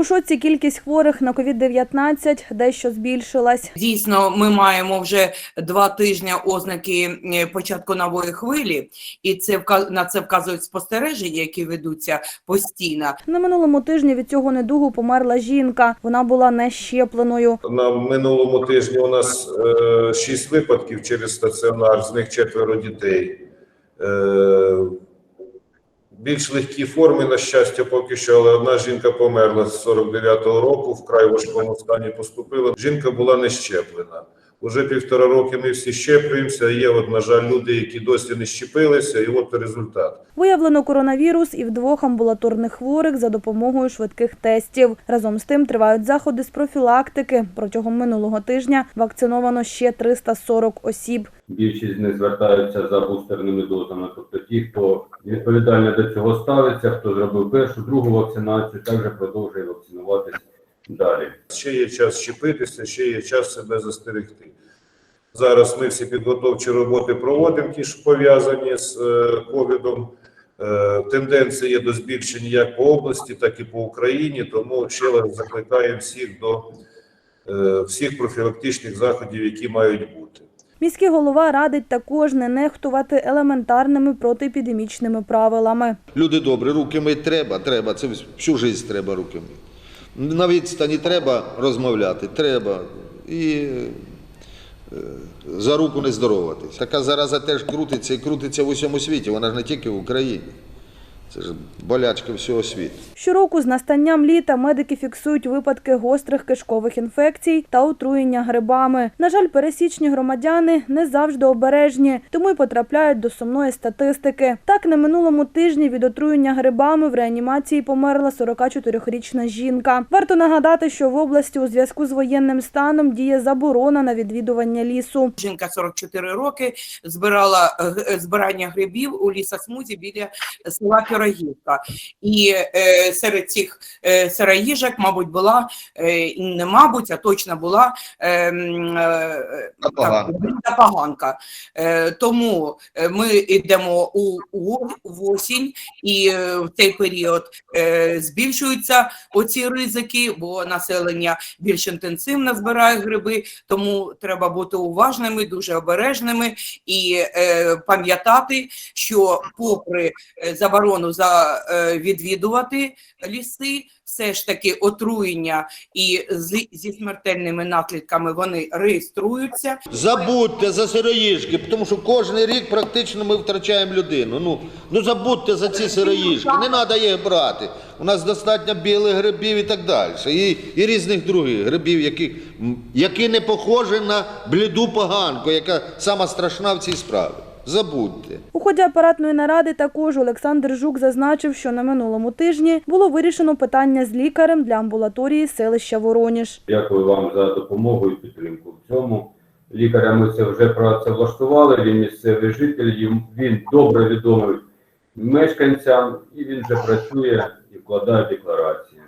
У шоці кількість хворих на COVID-19 дещо збільшилась. Дійсно, ми маємо вже два тижні ознаки е, початку нової хвилі, і це на це вказують спостереження, які ведуться постійно. На минулому тижні від цього недугу померла жінка. Вона була не щепленою. На минулому тижні у нас е, шість випадків через стаціонар, з них четверо дітей. Більш легкі форми, на щастя, поки що, але одна жінка померла з 49-го року, вкрай важкому стані поступила. Жінка була не щеплена. Уже півтора роки ми всі щеплюємося. Є, от, на жаль, люди, які досі не щепилися, і от результат. Виявлено коронавірус і в двох амбулаторних хворих за допомогою швидких тестів. Разом з тим тривають заходи з профілактики. Протягом минулого тижня вакциновано ще 340 осіб. Більшість з них звертаються за бустерними дозами. Тобто ті, хто відповідально до цього ставиться, хто зробив першу, другу вакцинацію, також продовжує вакцинуватись далі. Ще є час щепитися, ще є час себе застерегти. Зараз ми всі підготовчі роботи проводимо, ті, що пов'язані з е, ковідом. Е, Тенденція є до збільшення як по області, так і по Україні. Тому ще раз закликаємо всіх до е, всіх профілактичних заходів, які мають. Міський голова радить також не нехтувати елементарними протиепідемічними правилами. Люди добрі, руки мить треба, треба. Це всю життя треба руки мити. На відстані треба розмовляти, треба. І е, за руку не здороватись. Така зараза теж крутиться і крутиться в усьому світі. Вона ж не тільки в Україні. Це ж болячка всього світу. Щороку з настанням літа медики фіксують випадки гострих кишкових інфекцій та отруєння грибами. На жаль, пересічні громадяни не завжди обережні, тому й потрапляють до сумної статистики. Так, на минулому тижні від отруєння грибами в реанімації померла 44-річна жінка. Варто нагадати, що в області у зв'язку з воєнним станом діє заборона на відвідування лісу. Жінка 44 роки збирала е, збирання грибів у лісосмузі біля села Пірогівка. І е, серед цих е, сироїжок, мабуть, була е, не мабуть, а точно була е, е, так, запоганка. Е, тому е, ми йдемо у, у, в осінь, і е, в цей період е, збільшуються оці ризики, бо населення більш інтенсивно збирає гриби, тому треба бути уважними, дуже обережними і е, пам'ятати, що попри е, за е, відвідувати ліси, все ж таки отруєння і з, зі смертельними наслідками вони реєструються. Забудьте за сироїжки, тому що кожен рік практично ми втрачаємо людину. Ну, ну забудьте за ці сироїжки, не треба їх брати. У нас достатньо білих грибів і так далі. І, і різних других грибів, які, які не похожі на бліду поганку, яка сама страшна в цій справі. Забудьте. У ході апаратної наради також Олександр Жук зазначив, що на минулому тижні було вирішено питання з лікарем для амбулаторії селища Вороніж. Дякую вам за допомогу і підтримку в цьому. Лікаря ми це вже працевлаштували. Він місцевий житель, він добре відомий мешканцям, і він вже працює і вкладає декларації.